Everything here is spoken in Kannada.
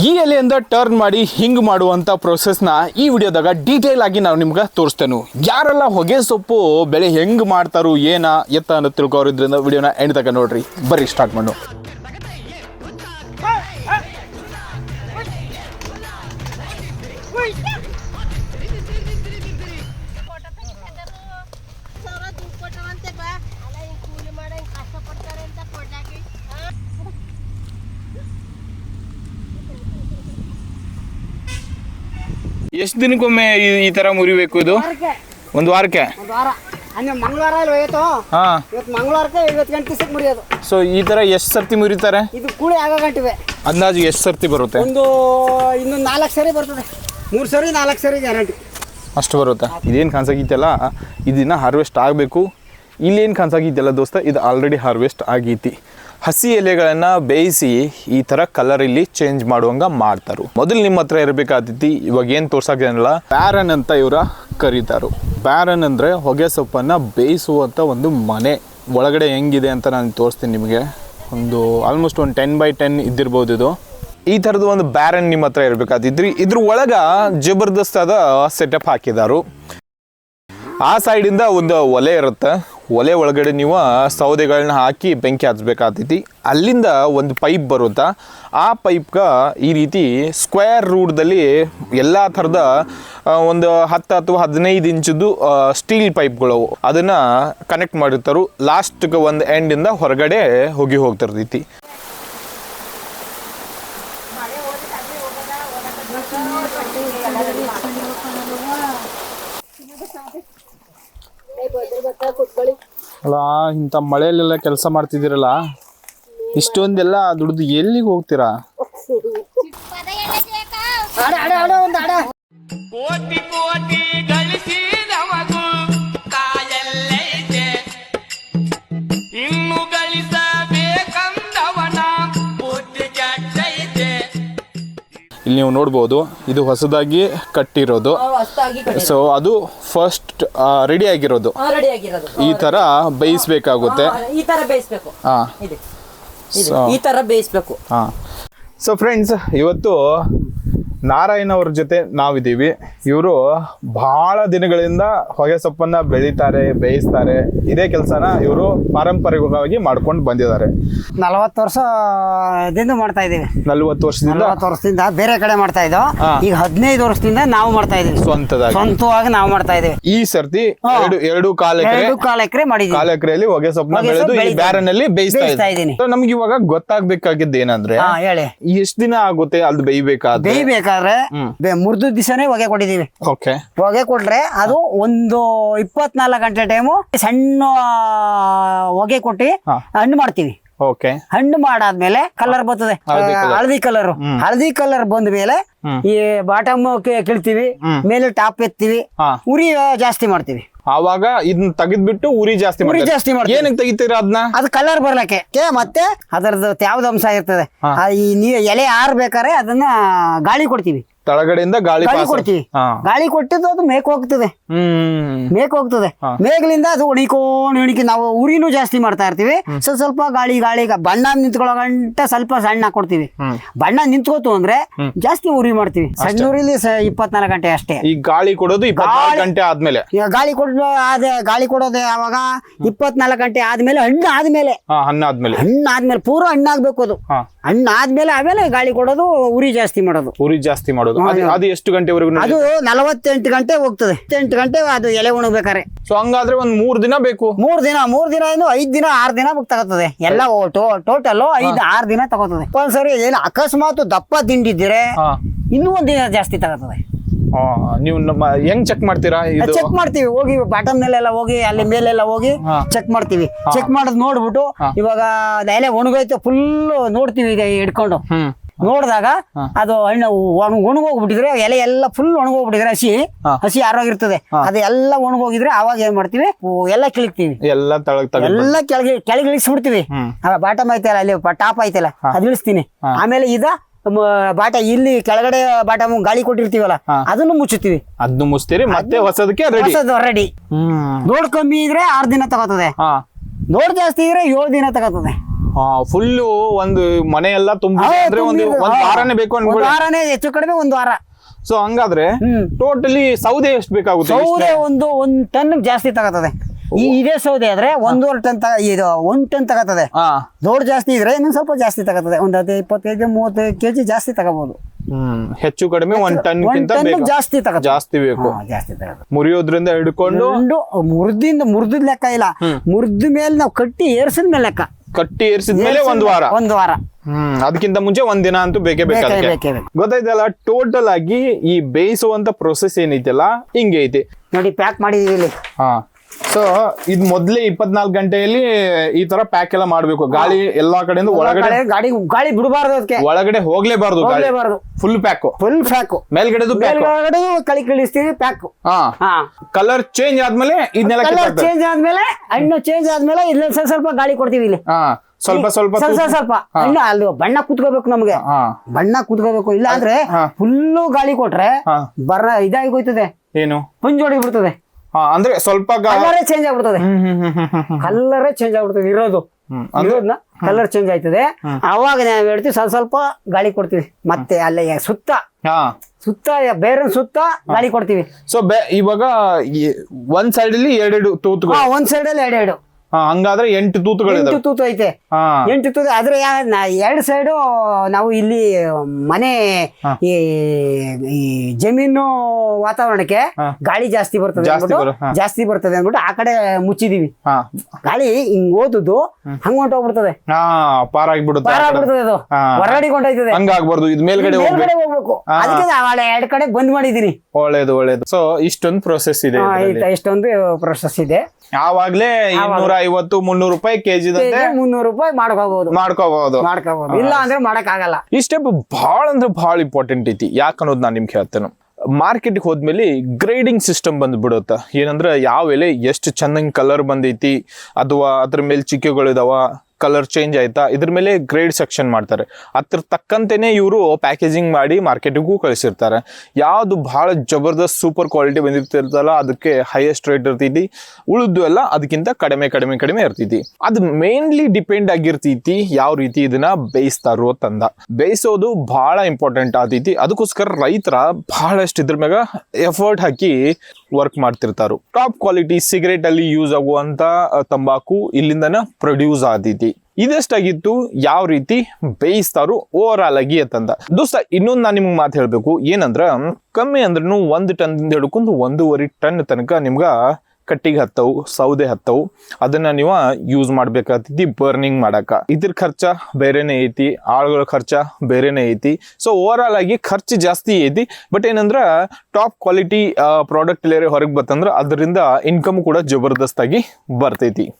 ಈ ಎಲೆಯಿಂದ ಟರ್ನ್ ಮಾಡಿ ಹಿಂಗ್ ಮಾಡುವಂತ ಪ್ರೊಸೆಸ್ನ ಈ ವಿಡಿಯೋದಾಗ ಡೀಟೇಲ್ ಆಗಿ ನಾವು ನಿಮ್ಗೆ ತೋರಿಸ್ತೇನೆ ಯಾರೆಲ್ಲ ಹೊಗೆ ಸೊಪ್ಪು ಬೆಳೆ ಹೆಂಗ್ ಮಾಡ್ತಾರೋ ಏನ ಎತ್ತ ಅನ್ನೋ ತಿಳ್ಕೋರಿದ್ರಿಂದ ವಿಡಿಯೋನ ಎಂಡ್ ತಗ ನೋಡ್ರಿ ಬರೀ ಸ್ಟಾರ್ಟ್ ಮಾಡು ದುಡ್ಡು ಕೊಟ್ಟವಂತೆ ಬಾ ಅಲ್ಲ ಹಿಂಗ್ ಕೂಲಿ ಮಾಡ ಹಿಂಗ್ ಕಷ್ಟಪಡ್ತಾರೆ ಅಂತ ಕೊಡ್ಲಾಕಿ ಹಾ? ಎಷ್ಟು ದಿನಕ್ಕೊಮ್ಮೆ ಈ- ಈ ತರ ಮುರಿಬೇಕು ಇದು? ಒಂದು ವಾರಕ್ಕೆ? ಒಂದು ವಾರ. ಅಂದ್ರೆ ಮಂಗಳವಾರ ಅಲ್ಲಿ ಹೋಯ್ತು ಹಾ. ಇವತ್ತು ಮಂಗಳವಾರಕ್ಕೆ ಇವತ್ತು ಗಂಟೆ ದಿವಸಕ್ಕೆ ಮುರಿಯೋದು. ಸೊ ಈ ತರ ಎಷ್ಟು ಸರ್ತಿ ಮುರಿತಾರೆ? ಇದು ಕೂಳಿ ಆಗ ಗಂಟಿವೆ. ಅಂದಾಜು ಎಷ್ಟು ಸರ್ತಿ ಬರುತ್ತೆ? ಒಂದು ಇನ್ನೊಂದು ನಾಲ್ಕು ಸರಿ ಬರ್ತದೆ. ಮೂರು ಸರಿ ನಾಲ್ಕು ಸರಿ ಗ್ಯಾರಂಟಿ. ಅಷ್ಟು ಬರುತ್ತೆ. ಇದೇನು ಕಾಣಿಸಾಗಿತ್ತಲ್ಲ ಇದನ್ನ ಹಾರ್ವೆಸ್ಟ್ ಆಗಬೇಕು. ಇಲ್ಲೇನು ಕಾಣಿಸಾಗಿತ್ತಲ್ಲ ದೋಸ್ತ? ಇದು ಆಲ್ರೆಡಿ ಹಾರ್ವೆಸ್ಟ್ ಆಗೈತಿ. ಹಸಿ ಎಲೆಗಳನ್ನು ಬೇಯಿಸಿ ಈ ಥರ ಕಲರ್ ಇಲ್ಲಿ ಚೇಂಜ್ ಮಾಡುವಂಗ ಮಾಡ್ತಾರೆ. ಮೊದಲು ನಿಮ್ಮ ಹತ್ರ ಇರಬೇಕಾದಿತ್ತು, ಇವಾಗ ಏನು ಏನಲ್ಲ ಬ್ಯಾರನ್ ಅಂತ ಇವರ ಕರೀತಾರು. ಬ್ಯಾರನ್ ಅಂದರೆ ಹೊಗೆ ಸೊಪ್ಪನ್ನು ಬೇಯಿಸುವಂಥ ಒಂದು ಮನೆ. ಒಳಗಡೆ ಹೆಂಗಿದೆ ಅಂತ ನಾನು ತೋರಿಸ್ತೀನಿ ನಿಮಗೆ. ಒಂದು ಆಲ್ಮೋಸ್ಟ್ ಒಂದು ಟೆನ್ ಬೈ ಟೆನ್ ಇದ್ದಿರ್ಬೋದು ಇದು. ಈ ಥರದ್ದು ಒಂದು ಬ್ಯಾರನ್ ನಿಮ್ಮ ಹತ್ರ ಇರಬೇಕಾದಿದ್ರಿ ಇದ್ರ ಒಳಗ ಜಬರ್ದಸ್ತಾದ ಸೆಟಪ್ ಹಾಕಿದಾರು. ಆ ಸೈಡಿಂದ ಒಂದು ಒಲೆ ಇರುತ್ತೆ. ಒಲೆ ಒಳಗಡೆ ನೀವು ಸೌದೆಗಳನ್ನ ಹಾಕಿ ಬೆಂಕಿ ಹಚ್ಬೇಕಾಗ್ತೈತಿ ಅಲ್ಲಿಂದ ಒಂದು ಪೈಪ್ ಬರುತ್ತಾ, ಆ ಪೈಪ್ಗೆ ಈ ರೀತಿ ಸ್ಕ್ವೇರ್ ರೂಟ್ದಲ್ಲಿ ಎಲ್ಲ ಥರದ ಒಂದು ಹತ್ತು ಅಥವಾ ಹದಿನೈದು ಇಂಚದ್ದು ಸ್ಟೀಲ್ ಪೈಪ್ಗಳು ಅದನ್ನು ಕನೆಕ್ಟ್ ಮಾಡಿರ್ತಾರು. ಲಾಸ್ಟ್ಗೆ ಒಂದು ಎಂಡಿಂದ ಹೊರಗಡೆ ಹೋಗಿ ಹೋಗ್ತಿರ್ತೈತಿ. ಅಲ್ಲ ಇಂಥ ಮಳೆಯಲ್ಲೆಲ್ಲ ಕೆಲಸ ಮಾಡ್ತಿದ್ದೀರಲ್ಲ? ಇಷ್ಟೊಂದೆಲ್ಲ ದುಡ್ದು ಎಲ್ಲಿಗೆ ಹೋಗ್ತೀರಾ? ಕೋಟಿ ಕೋಟಿ ನೀವು ನೋಡ್ಬೋದು ಇದು ಹೊಸದಾಗಿ ಕಟ್ಟಿರೋದು. ಸೊ ಅದು ಫಸ್ಟ್ ರೆಡಿ ಆಗಿರೋದು. ಈ ತರ ಬೇಯಿಸ್ಬೇಕಾಗುತ್ತೆ. ಈ ತರ ಬೇಯಿಸ್ಬೇಕು. ಹಾಂ. ಈ ತರ ಬೇಯಿಸ್ಬೇಕು. ಹಾಂ. ಸೊ ಫ್ರೆಂಡ್ಸ್ ಇವತ್ತು ನಾರಾಯಣ ಅವ್ರ ಜೊತೆ ನಾವಿದ್ದೀವಿ. ಇವರು ಬಹಳ ದಿನಗಳಿಂದ ಹೊಗೆ ಸೊಪ್ಪನ್ನ ಬೆಳೀತಾರೆ ಬೇಯಿಸ್ತಾರೆ. ಇದೇ ಕೆಲಸನ ಇವರು ಪಾರಂಪರಿಕವಾಗಿ ಮಾಡ್ಕೊಂಡು ಬಂದಿದ್ದಾರೆ. ನಲವತ್ತು ವರ್ಷದಿಂದ ಮಾಡ್ತಾ ಇದೀವಿ ನಲ್ವತ್ತು ವರ್ಷದಿಂದ? ನಲವತ್ತು ವರ್ಷದಿಂದ ಬೇರೆ ಕಡೆ ಮಾಡ್ತಾ ಇದ್ದೋ. ಈಗ ಹದಿನೈದು ವರ್ಷದಿಂದ ನಾವು ಮಾಡ್ತಾ ಇದೀವಿ ಸ್ವಂತದಾಗಿ. ಸ್ವಂತವಾಗಿ ನಾವು ಮಾಡ್ತಾ ಇದೀವಿ ಈ ಸರ್ತಿ. ಎರಡು ಎರಡು ಕಾಲ ಎಕರೆ ಎರಡು ಕಾಲ ಎಕರೆ ಮಾಡಿದೀವಿ ಕಾಲ ಎಕರೆಯಲ್ಲಿ ಹೊಗೆ ಸೊಪ್ಪನ್ನ ಬೆಳೆದು ಈ ಬ್ಯಾರನಲ್ಲಿ ಬೇಯಿಸ್ತಾ ಇದ್ದೀನಿ. ನಮ್ಗೆ ಇವಾಗ ಗೊತ್ತಾಗ್ಬೇಕಾಗಿದ್ದು ಏನಂದ್ರೆ ಹೇಳಿ. ಎಷ್ಟು ದಿನ ಆಗುತ್ತೆ ಅಲ್ಲಿ ಬೇಯ್ಬೇಕಾದ್ರೆ? ಬೇಯ್ಬೇಕಾದ್ರೆ ಮುರ್ದು ದಿವಸನೇ ಹೊಗೆ ಕೊಟ್ಟಿದೀವಿ. ಹೊಗೆ ಕೊಟ್ರೆ ಅದು ಒಂದು ಇಪ್ಪತ್ನಾಲ್ಕು ಗಂಟೆ ಟೈಮು ಸಣ್ಣ ಹೊಗೆ ಕೊಟ್ಟಿ. ಹಣ್ಣು ಮಾಡ್ತೀವಿ. ಓಕೆ ಹಣ್ಣು ಮಾಡಾದ್ಮೇಲೆ ಕಲರ್ ಬರ್ತದೆ. ಹಳದಿ ಕಲರ್ ಹಳದಿ ಕಲರ್ ಬಂದ ಮೇಲೆ ಈ ಬಾಟಮ್ ಕೀಳ್ತೀವಿ. ಮೇಲೆ ಟಾಪ್ ಎತ್ತೀವಿ ಉರಿ ಜಾಸ್ತಿ ಮಾಡ್ತೀವಿ. ಆವಾಗ ಇದನ್ನ ತೆಗೆದ್ಬಿಟ್ಟು ಉರಿ ಜಾಸ್ತಿ ಉರಿ ಜಾಸ್ತಿ ಮಾಡ್ತೀವಿ. ಏನಕ್ಕೆ ತೆಗಿತೀರ ಅದನ್ನ ಅದು ಕಲರ್ ಬರ್ಲಕ್ಕೆ. ಮತ್ತೆ ಅದರದ್ದು ತ್ಯಾವ್ದು ಅಂಶ ಇರ್ತದೆ? ಆ, ಈ ಎಲೆ ಆರ್ಬೇಕಾರೆ ಅದನ್ನ ಗಾಳಿ ಕೊಡ್ತೀವಿ. ತಳಗಡೆಯಿಂದ ಗಾಳಿ ಗಾಳಿ ಕೊಡ್ತೀವಿ. ಹಾ. ಗಾಳಿ ಕೊಟ್ಟಿದ್ದು ಅದು ಮೇಕ್ ಹೋಗ್ತದೆ. ಹ್ಮ್ ಮೇಕ್ ಹೋಗ್ತದೆ. ಮೇಗ್ಲಿಂದ ಅದು ಹೊಡಿಕೊಂಡು ಒಣಿಕಿ ನಾವು ಉರಿನೂ ಜಾಸ್ತಿ ಮಾಡ್ತಾ ಇರ್ತೀವಿ. ಸ್ವಲ್ಪ ಸ್ವಲ್ಪ ಗಾಳಿ ಗಾಳಿ ಗ- ಬಣ್ಣ ನಿಂತ್ಕೊಳ್ಳೋ ಗಂಟ ಸ್ವಲ್ಪ ಸಣ್ಣ ಕೊಡ್ತೀವಿ. ಹ್ಮ್. ಬಣ್ಣ ನಿಂತ್ಕೋತು ಅಂದ್ರೆ ಜಾಸ್ತಿ ಉರಿ ಮಾಡ್ತೀವಿ. ಸಣ್ಣ ಉರಿಲಿ ಇಪ್ಪತ್ನಾಲ್ಕು ಗಂಟೆ ಅಷ್ಟೇ. ಈ ಗಾಳಿ ಕೊಡೋದು ಇಪ್ಪತ್ನಾಲ್ಕು ಗಾಳಿ- ಗಂಟೆ ಆದ್ಮೇಲೆ. ಈಗ ಗಾಳಿ ಕೊಡೋ ಆದ ಗಾಳಿ ಕೊಡೋದೇ ಯಾವಾಗ ಇಪ್ಪತ್ನಾಲ್ಕು ಗಂಟೆ ಆದ್ಮೇಲೆ ಹಣ್ಣು ಆದ್ಮೇಲೆ. ಹಾ ಹಣ್ಣ ಆದ್ಮೇಲೆ ಹಣ್ಣು ಆದ್ಮೇಲೆ ಪೂರ ಹಣ್ಣಾಗ್ಬೇಕು ಅದು. ಹಾ. ಹಣ್ಣು ಆದ್ಮೇಲೆ ಆಮೇಲೆ ಗಾಳಿ ಕೊಡೋದು ಉರಿ ಜಾಸ್ತಿ ಮಾಡೋದು. ಉರಿ ಜಾಸ್ತಿ ಮಾಡೋದು. ಅದು ಅದು ಎಷ್ಟು ಗಂಟೆವರೆಗೂ ಅದು ನಲವತ್ತೆಂಟು ಗಂಟೆ ಹೋಗ್ತದೆ. ಎಂಟು ಗಂಟೆ ಅದು ಎಲೆ ಒಣಗ್ಬೇಕಾರೆ ಸೊ ಹಂಗಾದ್ರೆ ಒಂದ್ ಮೂರ್ ದಿನ ಬೇಕು. ಮೂರ್ ದಿನ ಮೂರ್ ದಿನ ಏನು ಐದ್ ದಿನ ಆರ್ ದಿನ ತಗೋತದೆ. ಎಲ್ಲ ಟೋಟಲ್ ಐದ್ ಆರ್ ದಿನ ತಗೋತದೆ. ಒಂದ್ಸರಿ ಏನು ಅಕಸ್ಮಾತ್ ದಪ್ಪ ತಿಂಡಿದ್ರೆ ಹಾ. ಇನ್ನೂ ಒಂದ್ ದಿನ ಜಾಸ್ತಿ ತಗೋತದೆ. ನೀವು ನಮ್ಮ ಹೆಂಗ್ ಚೆಕ್ ಮಾಡ್ತೀರಾ ಇದು? ಚೆಕ್ ಮಾಡ್ತೀವಿ. ಹೋಗಿ ಬಾಟಮ್ ನಲ್ಲೆಲ್ಲ ಹೋಗಿ ಅಲ್ಲಿ ಮೇಲೆಲ್ಲ ಹೋಗಿ ಚೆಕ್ ಮಾಡ್ತೀವಿ. ಚೆಕ್ ಮಾಡೋದ್ ನೋಡ್ಬಿಟ್ಟು ಇವಾಗ ಎಲೆ ಒಣಗೋಯ್ತು ಫುಲ್ ನೋಡ್ತೀವಿ ಈಗ ಹಿಡ್ಕೊಂಡು. ನೋಡಿದಾಗ ಅದು ಹಣ್ಣು ಒಣ- ಒಣಗೋಗ್ಬಿಟ್ಟಿದ್ರೆ ಎಲೆ ಎಲ್ಲ ಫುಲ್ ಒಣಗೋಗ್ಬಿಟ್ಟಿದ್ರೆ ಹಸಿ. ಹಸಿ ಆರೋಗಿರ್ತದೆ ಅದೆಲ್ಲ ಎಲ್ಲ ಒಣಗೋಗಿದ್ರೆ ಅವಾಗ ಏನ್ ಮಾಡ್ತೀವಿ? ಎಲ್ಲ ಕಿಳಿಕ್ತೀವಿ. ಎಲ್ಲ ಎಲ್ಲ ಕೆಳಗೆ ಕೆಳಗೆ ಇಳಿಸ್ಬಿಡ್ತೀವಿ. ಬಾಟಮ್ ಐತಲ್ಲ ಅಲ್ಲಿ ಟಾಪ್ ಐತಲ್ಲ ಅದ್ ಇಳಿಸ್ತೀನಿ. ಆಮೇಲೆ ಇದ ಬಾಟ ಇಲ್ಲಿ ಕೆಳಗಡೆ ಬಾಟ ಗಾಳಿ ಕೊಟ್ಟಿರ್ತೀವಲ್ಲ. ಅದನ್ನು ಮುಚ್ಚುತ್ತೀವಿ. ಅದನ್ನು ಮುಚ್ತೀರಿ ಮತ್ತೆ ಹೊಸದಕ್ಕೆ ರೆಡಿ ನೋಡ್ ಕಮ್ಮಿ ಇದ್ರೆ ಆರ್ ದಿನ ತಗೋತದೆ. ನೋಡ್ ಜಾಸ್ತಿ ಇದ್ರೆ ಏಳು ದಿನ ತಗೋತದೆ. ಫುಲ್ಲು ಒಂದು ಮನೆ ಎಲ್ಲ ತುಂಬ ಅಂದ್ರೆ ಒಂದು ಒಂದ್ ವಾರನೇ ಬೇಕು ಒಂದು ಅನ್ಕೊಳ್ಳಿ. ವಾರನೇ ಹೆಚ್ಚು ಕಡಿಮೆ ಒಂದು ವಾರ. ಸೊ ಹಂಗಾದ್ರೆ ಟೋಟಲಿ ಸೌದೆ ಎಷ್ಟು ಬೇಕಾಗುತ್ತೆ ಸೌದೆ ಒಂದು ಒಂದ್ ಟನ್ ಜಾಸ್ತಿ ತಗತ್ತದೆ ಈ ಇದೇ ಸೌದೆ ಆದ್ರೆ ಒಂದೂವರೆ ಟನ್ ತಗ ಇದು ಒಂದ್ ಟನ್ ತಗತದೆ. ಹಾ. ದೊಡ್ಡ ಜಾಸ್ತಿ ಇದ್ರೆ ಇನ್ನೊಂದ್ ಸ್ವಲ್ಪ ಜಾಸ್ತಿ ತಗತದೆ. ಒಂದ್ ಹದಿನೈದು ಕೆಜಿ ಮೂವತ್ತೈದು ಕೆಜಿ ಜಾಸ್ತಿ ತಗೋಬಹುದು ಹ್ಮ್. ಹೆಚ್ಚು ಕಡಿಮೆ ಒಂದ್ ಟನ್ ಒಂದ್ ಕಿಂತ ಟನ್ ಜಾಸ್ತಿ ತಗತ್ತೆ ಜಾಸ್ತಿ ಬೇಕು. ಹಾ, ಜಾಸ್ತಿ ಮುರಿಯೋದ್ರಿಂದ ಹಿಡ್ಕೊಂಡು ಒಂದು ಮುರಿದಿಂದ ಮುರಿದ್ ಲೆಕ್ಕ ಇಲ್ಲ. ಮುರಿದ ಮೇಲೆ ನಾವು ಕಟ್ಟಿ ಏರ್ಸಿದ ಮೇಲೆ ಲೆಕ್ಕ. ಕಟ್ಟಿ ಏರ್ಸಿದ್ಮೇಲೆ ಒಂದ್ ವಾರ. ಒಂದ್ ವಾರ. ಹ್ಮ್. ಅದಕ್ಕಿಂತ ಮುಂಚೆ ಒಂದ್ ದಿನ ಅಂತೂ ಬೇಕೇ ಬೇಕು ಬೇಕೇ ಅದಕ್ಕೆ. ಬೇಕೇ ಬೇಕು. ಗೊತ್ತಾಯ್ತಲ್ಲ ಟೋಟಲ್ ಆಗಿ ಈ ಬೇಯಿಸುವಂತ ಪ್ರೊಸೆಸ್ ಏನೈತಲ್ಲ ಹಿಂಗೈತಿ ಐತಿ. ನೋಡಿ ಪ್ಯಾಕ್ ಮಾಡಿದೀವಿ ಇಲ್ಲಿ. ಹಾ. ಸೊ ಇದು ಮೊದ್ಲೇ ಇಪ್ಪತ್ನಾಲ್ಕು ಗಂಟೆಯಲ್ಲಿ ಈ ತರ ಪ್ಯಾಕ್ ಎಲ್ಲ ಮಾಡ್ಬೇಕು. ಗಾಳಿ ಎಲ್ಲಾ ಕಡೆಯಿಂದ ಒಳಗಡೆ ಗಾಡಿ ಗಾಳಿ ಬಿಡಬಾರ್ದು ಅದಕ್ಕೆ ಒಳಗಡೆ ಹೋಗ್ಲೇಬಾರ್ದು ಗಾಳಿ. ಹೋಗ್ಲೇಬಾರ್ದು. ಫುಲ್ ಪ್ಯಾಕ್ ಫುಲ್ ಪ್ಯಾಕ್ ಮೇಲ್ಗಡೆದು ಪ್ಯಾಕ್ ಮೇಲ್ಗಡೆ ಕಳಿ ಕಳಿಸ್ತೀವಿ ಪ್ಯಾಕ್ ಹಾ. ಹಾ. ಕಲರ್ ಚೇಂಜ್ ಆದ್ಮೇಲೆ ಇದನ್ನೆಲ್ಲ ಕಲರ್ ಕಿತ್ತಾಕ್ತಾರೆ. ಚೇಂಜ್ ಆದ್ಮೇಲೆ ಹಣ್ಣು ಚೇಂಜ್ ಆದ್ಮೇಲೆ ಇಲ್ಲಿ ಸ್ವಲ್ಪ ಸ್ವಲ್ಪ ಗಾಳಿ ಕೊಡ್ತೀವಿ ಇಲ್ಲಿ. ಹಾ. ಸ್ವಲ್ಪ ಸ್ವಲ್ಪ ಸ್ವಲ್ಪ ಸ್ವಲ್ಪ. ಹಣ್ಣು ಅಲ್ಲಿ ಬಣ್ಣ ಕುತ್ಕೋಬೇಕು ನಮ್ಗೆ. ಹಾ. ಬಣ್ಣ ಕುತ್ಕೋಬೇಕು. ಇಲ್ಲ ಅಂದ್ರೆ ಹಾ. ಫುಲ್ಲು ಗಾಳಿ ಕೊಟ್ರೆ ಹಾ. ಬರ ಇದಾಗಿ ಹೋಯ್ತದೆ. ಏನು? ಪುಂಜೋಡಿ ಬಿಡ್ತದೆ ಅಂದ್ರೆ ಸ್ವಲ್ಪ ಕಲರೇ ಚೇಂಜ್ ಆಗ್ಬಿಡ್ತದೆ. ಕಲರೇ ಚೇಂಜ್ ಆಗ್ಬಿಡ್ತದೆ ಇರೋದು. ಇರೋದನ್ನ ಇರೋದ್ನ ಕಲರ್ ಚೇಂಜ್ ಆಯ್ತದೆ. ಅವಾಗ ನಾವ್ ಹೇಳ್ತೀವಿ ಸ್ವಲ್ಪ ಸ್ವಲ್ಪ ಗಾಳಿ ಕೊಡ್ತೀವಿ. ಮತ್ತೆ ಅಲ್ಲೇ ಸುತ್ತ. ಸುತ್ತ ಬೇರೆ ಸುತ್ತ ಗಾಳಿ ಕೊಡ್ತೀವಿ. ಸೊ ಇವಾಗ ಒಂದ್ ಸೈಡ್ ಅಲ್ಲಿ ಎರಡೆರಡು ತೂತು ಒಂದ್ ಸೈಡ್ ಅಲ್ಲಿ ಎರಡೆರಡು. ಹಂಗಾದ್ರೆ ಎಂಟು ತೂತುಗಳಿದಾವೆ. ಎಂಟು ತೂತು ಐತೆ. ಹಾ. ಎಂಟು ತೂತು ಆದ್ರೆ ಯಾ- ನಾ- ಎರಡು ಸೈಡು ನಾವು ಇಲ್ಲಿ ಮನೆ ಈ ಈ ಜಮೀನು ವಾತಾವರಣಕ್ಕೆ ಹಾ. ಗಾಳಿ ಜಾಸ್ತಿ ಬರ್ತದೆ ಜಾಸ್ತಿ ಅಂದ್ಬಿಟ್ಟು ಬರು- ಹಾ. ಜಾಸ್ತಿ ಬರ್ತದೆ ಅಂದ್ಬಿಟ್ಟು ಆ ಕಡೆ ಮುಚ್ಚಿದೀವಿ. ಹಾ. ಗಾಳಿ ಹಿಂಗ್ ಓದುದು ಹಂಗ ಹೊಂಟೋಗ್ಬಿಡ್ತದೆ ಹಾ ಪಾರಾಗ್ಬಿಡುತ್ತೆ ಪಾರ. ಆಗ್ಬಿಡ್ತದೆ ಅದು. ಹಾ. ಹೊರಗಡಿಕೊಂಡೋಯ್ತದೆ ಹಂಗಾಗ್ಬಾರ್ದು ಇದು ಮೇಲ್ಗಡೆ ಹೋಗ್ಬೇಕು ಮೇಲ್ಗಡೆ ಹೋಗ್ಬೇಕು. ಹಾ. ಅದಕ್ಕೆ ನಾವು ಎರಡು ಕಡೆ ಬಂದ್ ಮಾಡಿದೀನಿ. ಒಳ್ಳೇದು ಒಳ್ಳೇದು. ಸೊ ಇಷ್ಟೊಂದು ಪ್ರೊಸೆಸ್ ಇದೆ ಇದ್ರಲ್ಲಿ. ಇಷ್ಟೊಂದು ಪ್ರೊಸೆಸ್ ಇದೆ. ಆವಾಗ್ಲೇ. ಇನ್ನೂರ ಐವತ್ತು ಮುನ್ನೂರು ರೂಪಾಯಿ ಕೆಜಿ ಮುನ್ನೂರು ರೂಪಾಯಿ ಮಾಡ್ಕೋಬಹುದು. ಮಾಡ್ಕೋಬಹುದು. ಮಾಡ್ಕೋಬಹುದು. ಇಲ್ಲ ಅಂದ್ರೆ ಮಾಡಕ್ ಆಗಲ್ಲ ಈ ಸ್ಟೆಪ್ ಬಹಳ ಅಂದ್ರೆ ಬಹಳ ಇಂಪಾರ್ಟೆಂಟ್ ಐತಿ. ಯಾಕನ್ನೋದು ನಾನು ನಿಮ್ಗೆ ಹೇಳ್ತೇನೆ. ಮಾರ್ಕೆಟ್ಗೆ ಹೋದ್ಮೇಲೆ ಗ್ರೇಡಿಂಗ್ ಸಿಸ್ಟಮ್ ಬಂದ್ಬಿಡುತ್ತೆ. ಏನಂದ್ರೆ ಯಾವ ಎಲೆ ಎಷ್ಟು ಚೆನ್ನಾಗಿ ಕಲರ್ ಬಂದೈತಿ ಅಥವಾ ಅದ್ರ ಮೇಲೆ ಚಿಕ್ಕೆಗಳಿದಾವ ಕಲರ್ ಚೇಂಜ್ ಆಯ್ತಾ? ಇದ್ರ ಮೇಲೆ ಗ್ರೇಡ್ ಸೆಕ್ಷನ್ ಮಾಡ್ತಾರೆ. ಅದ್ರ ತಕ್ಕಂತೆಯೇ ಇವರು ಪ್ಯಾಕೇಜಿಂಗ್ ಮಾಡಿ ಮಾರ್ಕೆಟಿಗೂ ಕಳಿಸಿರ್ತಾರೆ. ಯಾವುದು ಬಹಳ ಜಬರ್ದಸ್ತ್ ಸೂಪರ್ ಕ್ವಾಲಿಟಿ ಬಂದಿರ್ತಿರ್ತಲ್ಲ ಅದಕ್ಕೆ ಹೈಯೆಸ್ಟ್ ರೇಟ್ ಇರ್ತೈತಿ. ಉಳಿದು ಎಲ್ಲ ಅದಕ್ಕಿಂತ ಕಡಿಮೆ ಕಡಿಮೆ ಕಡಿಮೆ ಇರ್ತೈತಿ. ಅದು ಮೇನ್ಲಿ ಡಿಪೆಂಡ್ ಆಗಿರ್ತೈತಿ ಯಾವ ರೀತಿ ಇದನ್ನ ಬೇಯಿಸ್ತಾರೋ ತಂದ. ಬೇಯಿಸೋದು ಬಹಳ ಇಂಪಾರ್ಟೆಂಟ್ ಆತೈತಿ ಅದಕ್ಕೋಸ್ಕರ ರೈತರ ಬಹಳಷ್ಟು ಇದ್ರ ಮ್ಯಾಗ ಎಫರ್ಟ್ ಹಾಕಿ ವರ್ಕ್ ಮಾಡ್ತಿರ್ತಾರು. ಟಾಪ್ ಕ್ವಾಲಿಟಿ ಸಿಗರೇಟ್ ಅಲ್ಲಿ ಯೂಸ್ ಆಗುವಂತ ತಂಬಾಕು ಇಲ್ಲಿಂದನ ಪ್ರೊಡ್ಯೂಸ್ ಆದೈತಿ ಇದೆಷ್ಟಾಗಿತ್ತು ಯಾವ ರೀತಿ ಬೇಯಿಸ್ತಾರು ಓವರ್ ಆಲ್ ಆಗಿ ಅಂತಂದ. ದೋಸ್ತ, ಇನ್ನೊಂದು ನಾನು ನಿಮ್ಗೆ ಮಾತು ಹೇಳಬೇಕು. ಏನಂದ್ರೆ, ಕಮ್ಮಿ ಅಂದ್ರೂ ಒಂದು ಟನ್ದಿಂದ ಹಿಡ್ಕೊಂಡು ಒಂದೂವರೆ ಟನ್ ತನಕ ನಿಮ್ಗೆ ಕಟ್ಟಿಗೆ ಹತ್ತವು, ಸೌದೆ ಹತ್ತವು. ಅದನ್ನ ನೀವು ಯೂಸ್ ಮಾಡ್ಬೇಕಾಗ್ತೈತಿ ಬರ್ನಿಂಗ್ ಮಾಡಕ್ಕ ಇದ್ರ ಖರ್ಚ ಬೇರೆನೇ ಐತಿ, ಆಳುಗಳ ಖರ್ಚ ಬೇರೆನೇ ಐತಿ. ಸೊ ಓವರ್ ಆಲ್ ಆಗಿ ಖರ್ಚು ಜಾಸ್ತಿ ಐತಿ. ಬಟ್ ಏನಂದ್ರ ಟಾಪ್ ಕ್ವಾಲಿಟಿ ಪ್ರಾಡಕ್ಟ್ ಹೊರಗೆ ಬತ್ತಂದ್ರ ಅದರಿಂದ ಇನ್ಕಮ್ ಕೂಡ ಜಬರ್ದಸ್ತಾಗಿ ಬರ್ತೈತಿ.